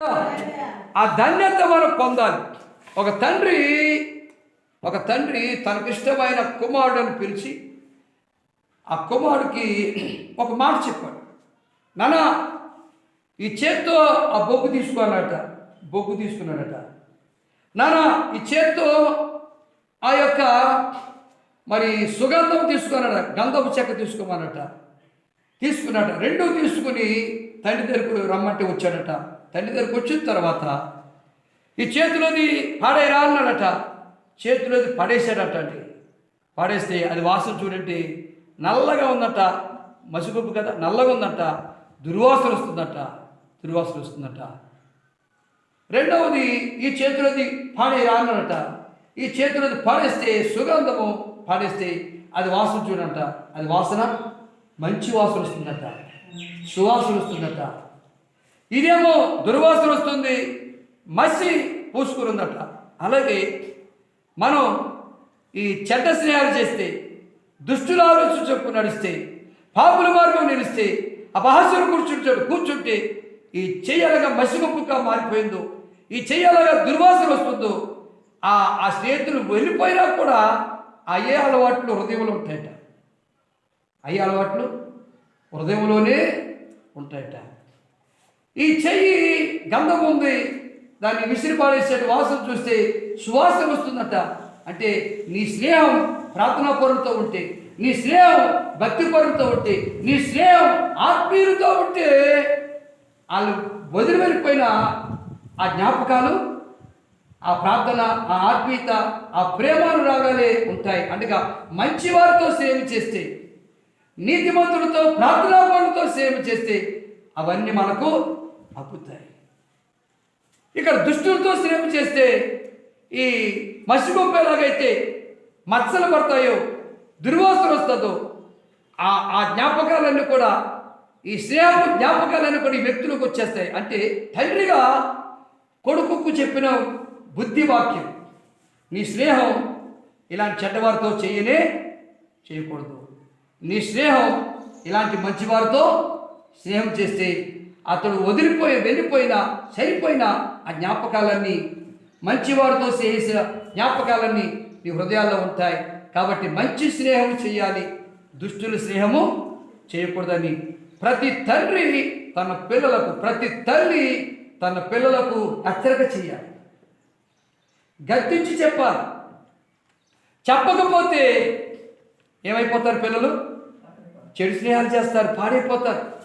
ఆ ధన్యత మనం పొందాలి. ఒక తండ్రి ఒక తండ్రి తనకిష్టమైన కుమారుడని పిలిచి ఆ కుమారుడికి ఒక మాట చెప్పాడు. నాన్న ఈ చేత్తో ఆ బొగ్గు తీసుకున్నాడట బొగ్గు తీసుకున్నాడట. నానా ఈ చేత్తో ఆ యొక్క మరి సుగంధం తీసుకున్నాడట గంధపు చెక్క తీసుకోమన్నట తీసుకున్నాడట. రెండు తీసుకుని తండ్రి దగ్గరకు రమ్మంటే వచ్చాడట. తల్లి దగ్గరకు వచ్చిన తర్వాత ఈ చేతిలోది పాడేరా అన్నాడట చేతిలోది పడేశాడట అండి. పడేస్తే అది వాసన చూడండి నల్లగా ఉందట మసిపప్పు కదా నల్లగా ఉందట దుర్వాసన వస్తుందట దుర్వాసన వస్తుందట. రెండవది ఈ చేతిలోది పాడేరా అన్నాడట ఈ చేతిలోది పాడేస్తే సుగంధము పాడేస్తే అది వాసన చూడంట అది వాసన? మంచి వాసన వస్తుందట. సువాసన వస్తుందట. ఇదేమో దుర్వాసన వస్తుంది. మసి పూసుకురుందట అలాగే మనం ఈ చెడ్డ స్నేహాలు చేస్తే దుష్టుల ఆలోచన చెప్పు నడిస్తే పాపుల మార్గం నిలిస్తే అపహాస్యం కూర్చుంటాడు కూర్చుంటే ఈ చెయ్యలగా మసిగొప్పుగా మారిపోయిందో ఈ చెయ్యలగా దుర్వాసన వస్తుందో ఆ ఆ స్నేహితులు వెళ్ళిపోయినా కూడా అయ్యే అలవాట్లు హృదయంలో ఉంటాయట. అయ్యే అలవాట్లు హృదయంలోనే ఉంటాయట. ఈ చెయ్యి గంధం ఉంది. దాన్ని విసిరి వాసన చూస్తే సువాసన వస్తుందట. అంటే నీ స్నేహం ప్రార్థనా పరులతో ఉంటే నీ స్నేహం భక్తి పరులతో ఉంటే నీ స్నేహం ఆత్మీయులతో ఉంటే వాళ్ళు వదిలి వెళ్ళిపోయిన ఆ జ్ఞాపకాలు ఆ ప్రార్థన ఆ ఆత్మీయత ఆ ప్రేమను రాగాలే ఉంటాయి. అంటగా మంచి వారితో సేవ చేస్తే నీతిమంతులతో ప్రార్థనా పనులతో సేవ చేస్తే అవన్నీ మనకు అప్పుతాయి ఇక్కడ దుష్టులతో శ్రమ చేస్తే ఈ మసిపోయేలాగైతే మచ్చలు పడతాయో దుర్వాసన వస్తుందో ఆ ఆ జ్ఞాపకాలన్నీ కూడా ఈ స్నేహపు జ్ఞాపకాలన్నీ కూడా ఈ వ్యక్తులకు వచ్చేస్తాయి. అంటే తండ్రిగా కొడుకుకు చెప్పిన బుద్ధి వాక్యం నీ స్నేహం ఇలాంటి చెడ్డవారితో చేయనే చేయకూడదు. నీ స్నేహం ఇలాంటి మంచివారితో స్నేహం చేస్తే అతడు వదిలిపోయి వెళ్ళిపోయినా సరిపోయినా ఆ జ్ఞాపకాలన్నీ మంచివారితో చేసిన జ్ఞాపకాలన్నీ నీ హృదయాల్లో ఉంటాయి. కాబట్టి మంచి స్నేహం చేయాలి. దుష్టుల స్నేహము చేయకూడదని. ప్రతి తండ్రి తన పిల్లలకు ప్రతి తల్లి తన పిల్లలకు హెచ్చరిక చేయాలి. గర్తించి చెప్పాలి. చెప్పకపోతే ఏమైపోతారు పిల్లలు? చెడు స్నేహాలు చేస్తారు పాడైపోతారు.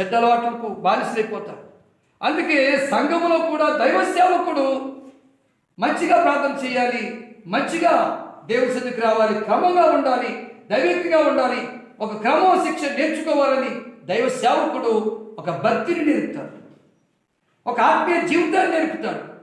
చెడ్డ అలవాట్లకు బానిసలైపోతారు. అందుకే సంఘములో కూడా దైవ సేవకుడు మంచిగా ప్రార్థన చేయాలి మంచిగా దేవుడి సన్నిధికి రావాలి క్రమంగా ఉండాలి దైవికంగా ఉండాలి ఒక క్రమం శిక్ష నేర్చుకోవాలని దైవ సేవకుడు ఒక భక్తిని నేర్పుతాడు. ఒక ఆత్మీయ జీవితాన్ని నేర్పుతాడు.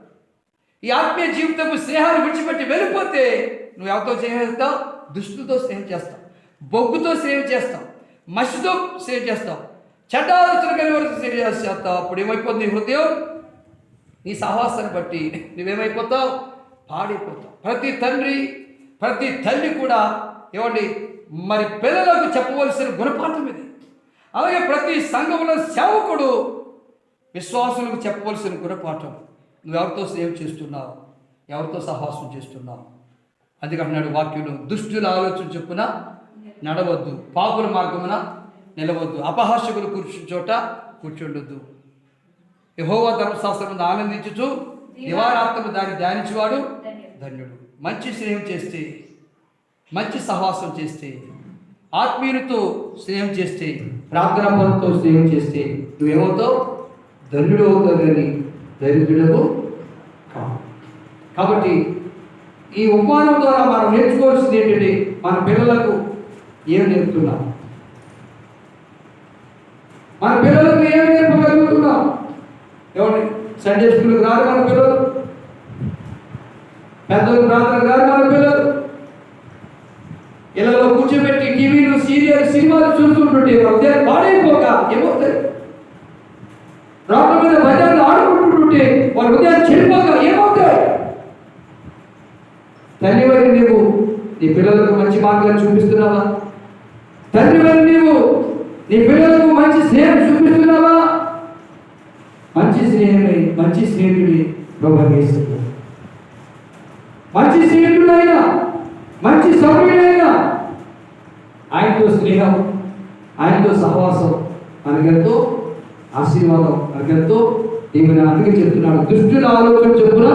ఈ ఆత్మీయ జీవితపు స్నేహాన్ని విడిచిపెట్టి వెళ్ళిపోతే నువ్వు ఎవరితో స్నేహం చేస్తావు? దుష్టులతో స్నేహం చేస్తావు. బొగ్గుతో స్నేహం చేస్తావు. మసితో స్నేహం చేస్తావు. చెడ్డ ఆలోచన కలిగి వరకు స్నేహం చేస్తావు అప్పుడు ఏమైపోతుంది నీ హృదయం? నీ సహవాసాన్ని బట్టి నువ్వేమైపోతావు? పాడైపోతావు. ప్రతి తండ్రి ప్రతి తల్లి కూడా ఏమండి మరి పిల్లలకు చెప్పవలసిన గుణపాఠం ఇది. అలాగే ప్రతి సంఘంలో సేవకుడు విశ్వాసులకు చెప్పవలసిన గుణపాఠం. నువ్వు ఎవరితో సేవ చేస్తున్నావు? ఎవరితో సహవాసం చేస్తున్నావు? అందుకంటున్నాడు వాక్యులు దుష్టుల ఆలోచన చెప్పున నడవద్దు. పాపుల మార్గమున నిలవద్దు. అపహాస్యకులు కూర్చుని చోట కూర్చుండొద్దు. యహోవా ధర్మశాస్త్రం ఆనందించుచు దివారాత్మకు దాన్ని ధ్యానించేవాడు ధన్యుడు. మంచి స్నేహం చేస్తే మంచి సహవాసం చేస్తే ఆత్మీయులతో స్నేహం చేస్తే ప్రార్థనా పనులతో స్నేహం చేస్తే నువ్వేమవుతావు? ధన్యుడు అవుతావు కానీ దరిద్రుడవు కాబట్టి ఈ ఉపమానం ద్వారా మనం నేర్చుకోవాల్సింది ఏంటంటే మన పిల్లలకు ఏం నేర్పుతున్నాం? మన పిల్లలకు ఏం నేర్పగలుగుతున్నాం? ఏమండి సండే స్కూల్కి రాదు మన పిల్లలు. పెద్దలు ప్రార్థన కాదు మన పిల్లలు. ఇళ్ళలో కూర్చోబెట్టి టీవీలు సీరియల్ సినిమాలు చూస్తుంటుంటే హృదయాలు పాడైపోక ఏమవుతాయి రాత్రి మీద భజనలు ఆడుకుంటుంటే వాళ్ళ హృదయాలు చెడిపోక ఏమవుతాయి తండ్రివైన నీవు నీ పిల్లలకు మంచి మార్గాలు చూపిస్తున్నావా? తండ్రివైన నీవు నీ పిల్లలకు మంచి స్నేహం చూపిస్తున్నావా? మంచి మంచి స్నేహితుడి మంచి స్నేహితుడి ప్రభు. మంచి స్నేహితుడైనా మంచి సభ్యుడైనా ఆయనతో స్నేహం ఆయనతో సహవాసం మనకెంతో ఆశీర్వాదం మనకెంతో దేవుని అందుకే చెప్తున్నాడు. దుష్టుల ఆలోచన చెప్పున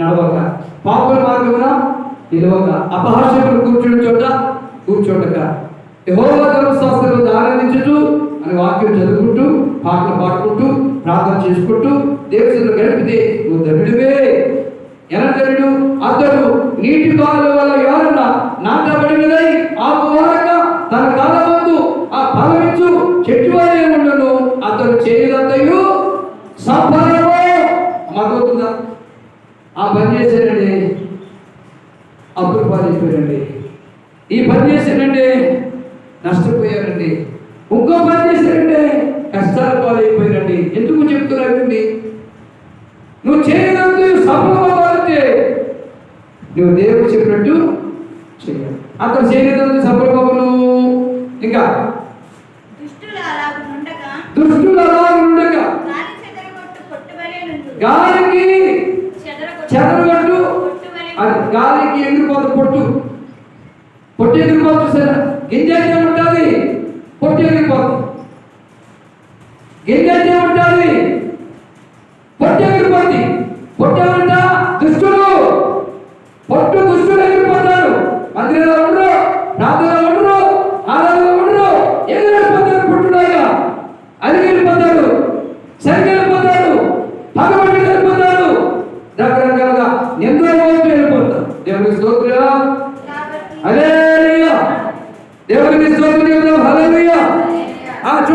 నడవక పాపల మార్గమున నిలవక అపహాస్యములు కూర్చుని చోట కూర్చోటక యెహోవా ధర్మశాస్త్రంలో ఆనందించుతూ అని వాక్యం చదువుకుంటూ పాటలు పాడుకుంటూ ప్రార్థన చేసుకుంటూ దేవుడు గడిపితే నువ్వు ధనుడివే ఎనదరుడు అతడు నీటి కాలు వల్ల ఎవరన్న నాటబడినదై ఆ పోరక తన కాలమందు ఆ ఫలమిచ్చు చెట్టు వలె ఉండను అతడు చేయదంతయు సఫలము మాకొస్తుందా ఆ పని చేశారండి అప్పులు చెప్పారండి ఈ పని చేశారండి నష్టపోయారండి. ఇంకో పని చేశారండి కష్టాలు పాలైపోయారండి. ఎందుకు చెప్తున్నారండి? నువ్వు చేయగలిగితే సఫలమవ్వాలంటే నువ్వు దేవుడు చెప్పినట్టు చేయాలి. అతను చేయగలిగితే సఫలమవును ఇంకా? దుష్టులు అలా ఉండక. గాలికి చెదరగొట్టు గాలికి ఎగిరిపోదు పొట్టు. పొట్టు ఎగిరిపోతుంది సరే. గింజ అయితే ఉంటుంది పొట్టు గింజ అయితే ఉంటుంది పొట్టు కాబట్టి